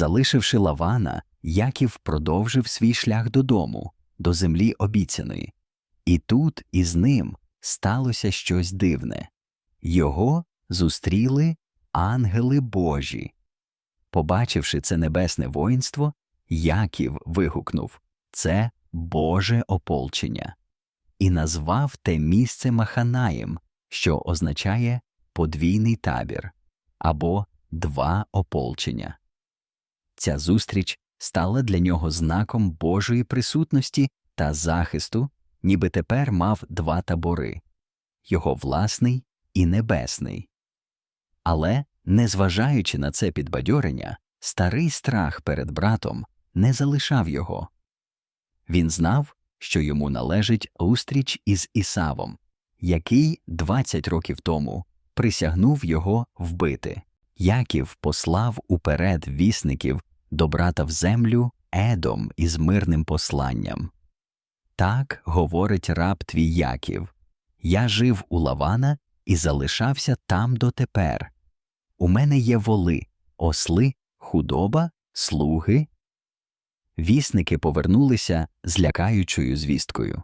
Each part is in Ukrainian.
Залишивши Лавана, Яків продовжив свій шлях додому, до землі обіцяної. І тут із ним сталося щось дивне його зустріли ангели Божі. Побачивши це небесне воїнство, Яків вигукнув Це Боже ополчення, і назвав те місце Маханаєм, що означає подвійний табір або два ополчення. Ця зустріч стала для нього знаком Божої присутності та захисту, ніби тепер мав два табори його власний і небесний. Але, незважаючи на це підбадьорення, старий страх перед братом не залишав його. Він знав, що йому належить устріч із Ісавом, який 20 років тому присягнув його вбити. Яків послав уперед вісників до брата в землю Едом із мирним посланням. Так говорить раб твій Яків Я жив у Лавана і залишався там дотепер. У мене є воли, осли, худоба, слуги. Вісники повернулися з лякаючою звісткою.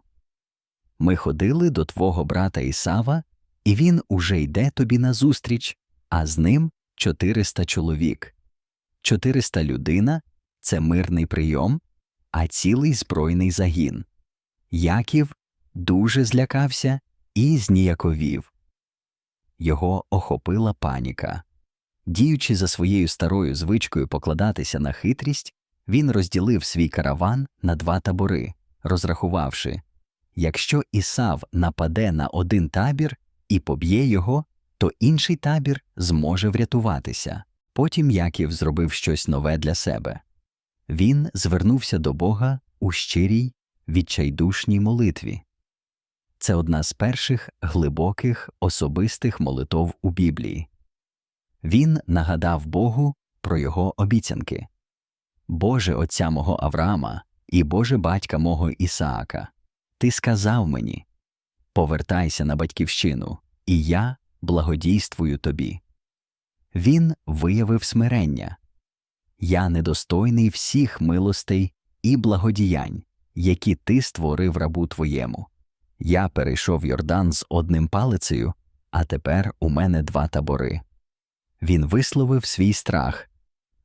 Ми ходили до твого брата Ісава, і він уже йде тобі назустріч, а з ним 400 чоловік. 400 людина це мирний прийом, а цілий збройний загін. Яків дуже злякався і зніяковів. Його охопила паніка. Діючи за своєю старою звичкою покладатися на хитрість, він розділив свій караван на два табори, розрахувавши якщо Ісав нападе на один табір і поб'є його, то інший табір зможе врятуватися. Потім Яків зробив щось нове для себе. Він звернувся до Бога у щирій, відчайдушній молитві. Це одна з перших глибоких особистих молитов у Біблії. Він нагадав Богу про його обіцянки Боже Отця мого Авраама і Боже батька мого Ісаака, Ти сказав мені Повертайся на батьківщину, і я благодійствую тобі. Він виявив смирення Я недостойний всіх милостей і благодіянь, які ти створив рабу твоєму. Я перейшов Йордан з одним палицею, а тепер у мене два табори. Він висловив свій страх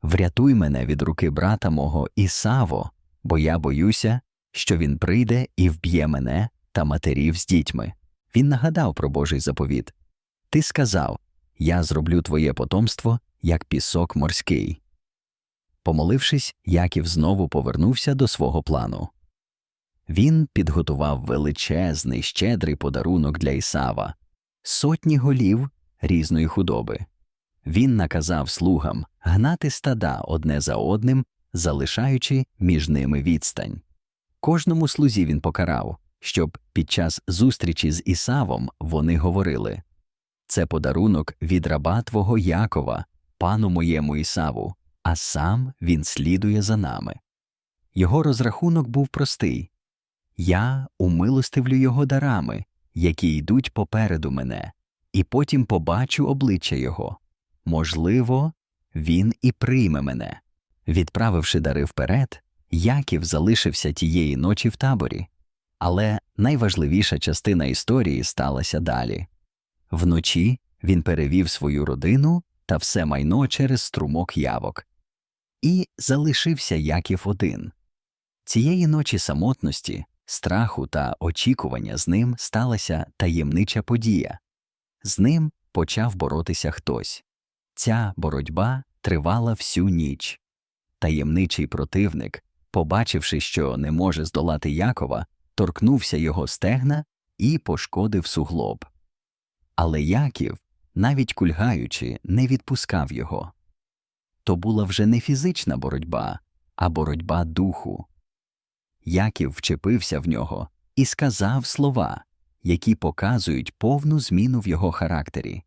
Врятуй мене від руки брата мого Ісаво, бо я боюся, що він прийде і вб'є мене та матерів з дітьми. Він нагадав про Божий заповіт Ти сказав Я зроблю твоє потомство, як пісок морський. Помолившись, Яків знову повернувся до свого плану. Він підготував величезний, щедрий подарунок для Ісава сотні голів різної худоби. Він наказав слугам гнати стада одне за одним, залишаючи між ними відстань. Кожному слузі він покарав, щоб під час зустрічі з Ісавом вони говорили це подарунок від раба твого Якова, пану моєму Ісаву, а сам він слідує за нами. Його розрахунок був простий я умилостивлю його дарами, які йдуть попереду мене, і потім побачу обличчя його. Можливо, він і прийме мене. Відправивши дари вперед, Яків залишився тієї ночі в таборі. Але найважливіша частина історії сталася далі. Вночі він перевів свою родину та все майно через струмок явок. І залишився Яків один. Цієї ночі самотності страху та очікування з ним сталася таємнича подія. З ним почав боротися хтось. Ця боротьба тривала всю ніч. Таємничий противник, побачивши, що не може здолати Якова, торкнувся його стегна і пошкодив суглоб. Але Яків, навіть кульгаючи, не відпускав його. То була вже не фізична боротьба, а боротьба духу. Яків вчепився в нього і сказав слова, які показують повну зміну в його характері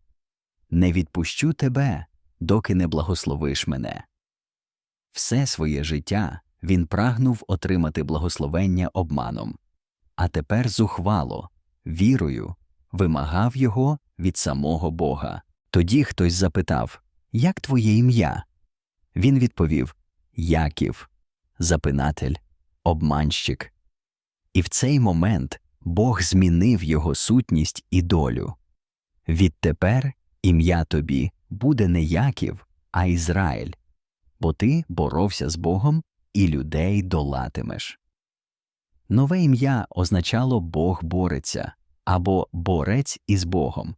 Не відпущу тебе, доки не благословиш мене. Все своє життя він прагнув отримати благословення обманом, а тепер зухвало, вірою, вимагав його від самого Бога. Тоді хтось запитав Як твоє ім'я? Він відповів Яків, запинатель, обманщик. І в цей момент Бог змінив його сутність і долю. Відтепер ім'я тобі буде не Яків, а Ізраїль, бо ти боровся з Богом і людей долатимеш. Нове ім'я означало Бог бореться або борець із Богом.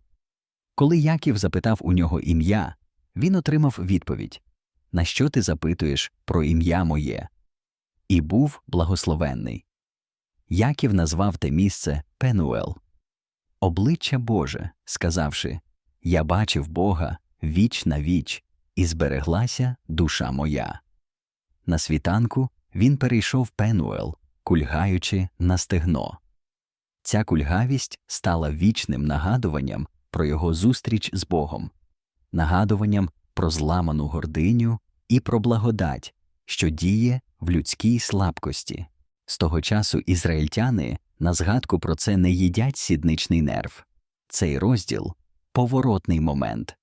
Коли Яків запитав у нього ім'я, він отримав відповідь На що ти запитуєш про ім'я моє? І був благословенний. Яків назвав те місце Пенуел, обличчя Боже, сказавши Я бачив Бога віч на віч, і збереглася душа моя. На світанку він перейшов Пенуел, кульгаючи на стегно. Ця кульгавість стала вічним нагадуванням про його зустріч з Богом, нагадуванням про зламану гординю і про благодать, що діє в людській слабкості. З того часу ізраїльтяни на згадку про це не їдять сідничний нерв. Цей розділ поворотний момент.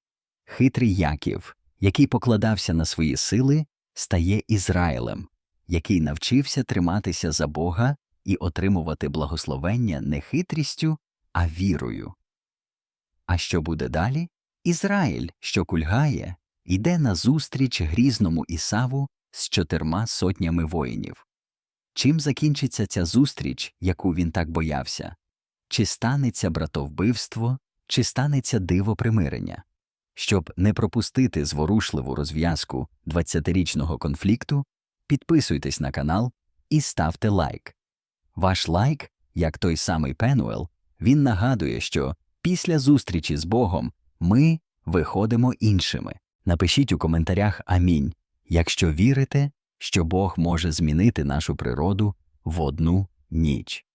Хитрий Яків, який покладався на свої сили, стає Ізраїлем, який навчився триматися за Бога і отримувати благословення не хитрістю, а вірою. А що буде далі? Ізраїль, що кульгає, йде назустріч грізному Ісаву з чотирма сотнями воїнів. Чим закінчиться ця зустріч, яку він так боявся? Чи станеться братовбивство, чи станеться диво примирення? Щоб не пропустити зворушливу розв'язку 20-річного конфлікту, підписуйтесь на канал і ставте лайк. Ваш лайк, як той самий Пенуел, він нагадує, що після зустрічі з Богом ми виходимо іншими. Напишіть у коментарях Амінь, якщо вірите, що Бог може змінити нашу природу в одну ніч.